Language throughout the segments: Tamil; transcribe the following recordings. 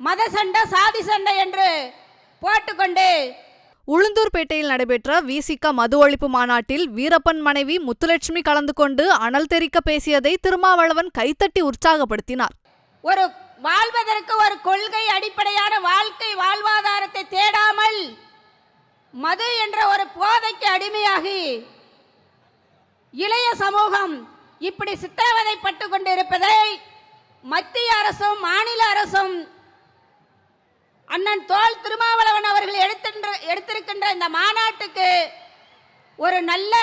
மத சண்டை சாதி சண்டை என்று போட்டுக்கொண்டு உளுந்தூர்பேட்டையில் நடைபெற்ற விசிக மது ஒழிப்பு மாநாட்டில் வீரப்பன் மனைவி முத்துலட்சுமி கலந்து கொண்டு அனல் தெறிக்க பேசியதை திருமாவளவன் கைத்தட்டி உற்சாகப்படுத்தினார். ஒரு வாழ்வதற்கு ஒரு கொள்கை அடிப்படையான வாழ்க்கை வாழ்வாதாரத்தை தேடாமல் மது என்ற ஒரு போதைக்கு அடிமையாகி இளைய சமூகம் இப்படி சித்திரவதைப்பட்டு கொண்டிருப்பதை மத்திய அரசும் மாநில அரசும் அண்ணன் தோல் திருமாவளவன் அவர்கள் எடுத்தின்ற எடுத்திருக்கின்ற இந்த மாநாட்டுக்கு ஒரு நல்ல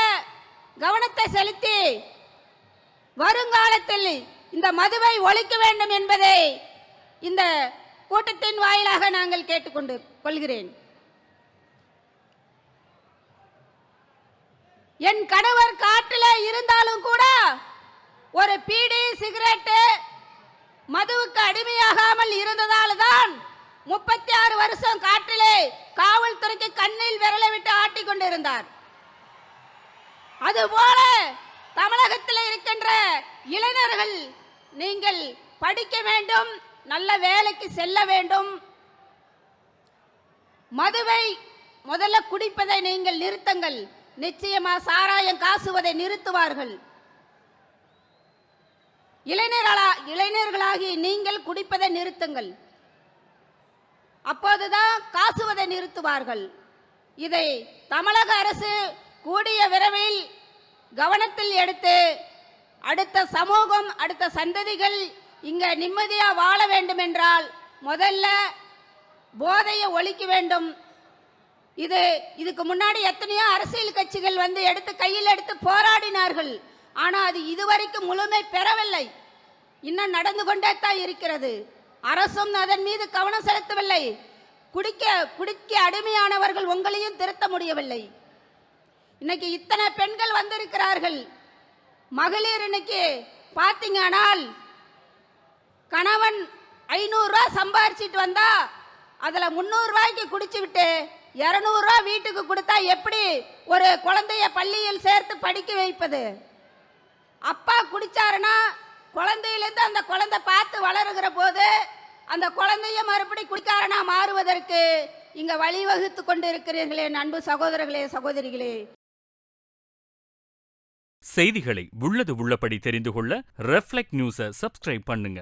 கவனத்தை செலுத்தி வருங்காலத்தில் இந்த மதுவை ஒழிக்க வேண்டும் என்பதை இந்த கூட்டத்தின் வாயிலாக நாங்கள் கேட்டுக்கொண்டு கொள்கிறேன். என் கணவர் காட்டில் இருந்தாலும் கூட ஒரு பீடி சிகரெட்டு மதுவுக்கு அடிமையாகாமல் இருந்ததால் தான் முப்பத்தி ஆறு வருஷம் காற்றிலே காவல்துறைக்கு கண்ணில் விரலை விட்டு ஆட்டி கொண்டிருந்தார். அதுபோல தமிழகத்தில் இருக்கின்ற இளைஞர்கள் நீங்கள் படிக்க வேண்டும் நல்ல வேலைக்கு செல்ல வேண்டும். மதுவை முதல்ல குடிப்பதை நீங்கள் நிறுத்துங்கள். நிச்சயமா சாராயம் காசுவதை நிறுத்துவார்கள். இளைஞர்களா இளைஞர்களாகி நீங்கள் குடிப்பதை நிறுத்துங்கள். அப்போதுதான் காசுவதை நிறுத்துவார்கள். இதை தமிழக அரசு கூடிய விரைவில் கவனத்தில் எடுத்து அடுத்த சமூகம் அடுத்த சந்ததிகள் இங்கே நிம்மதியாக வாழ வேண்டும் என்றால் முதல்ல போதையை ஒழிக்க வேண்டும். இது இதுக்கு முன்னாடி எத்தனையோ அரசியல் கட்சிகள் வந்து எடுத்து கையில் எடுத்து போராடினார்கள். ஆனால் அது இதுவரைக்கும் முழுமை பெறவில்லை. இன்னும் நடந்து கொண்டே தான் இருக்கிறது. அரசும் அதன் மீது கவனம் செலுத்தவில்லை. குடிக்க குடிக்க அடிமையானவர்கள் உங்களையும் திருத்த முடியவில்லை. இன்னைக்கு இத்தனை பெண்கள் வந்திருக்கிறார்கள். மகளிர் இன்னைக்கு பார்த்தீங்கன்னால் கணவன் ஐநூறுரூவா சம்பாரிச்சிட்டு வந்தா அதில் முந்நூறுரூவாய்க்கு குடிச்சு விட்டு இரநூறுவா வீட்டுக்கு கொடுத்தா எப்படி ஒரு குழந்தைய பள்ளியில் சேர்த்து படிக்க வைப்பது? குழந்தையிலேருந்து அந்த குழந்தை பார்த்து வளருகிற போது அந்த குழந்தைய மறுபடி குடிக்காரனா மாறுவதற்கு இங்க வழிவகுத்து கொண்டு இருக்கிறீர்களே அன்பு சகோதரர்களே சகோதரிகளே. செய்திகளை உள்ளது உள்ளபடி தெரிந்து கொள்ள ரெஃப்ளெக்ட் நியூஸை சப்ஸ்கிரைப் பண்ணுங்க.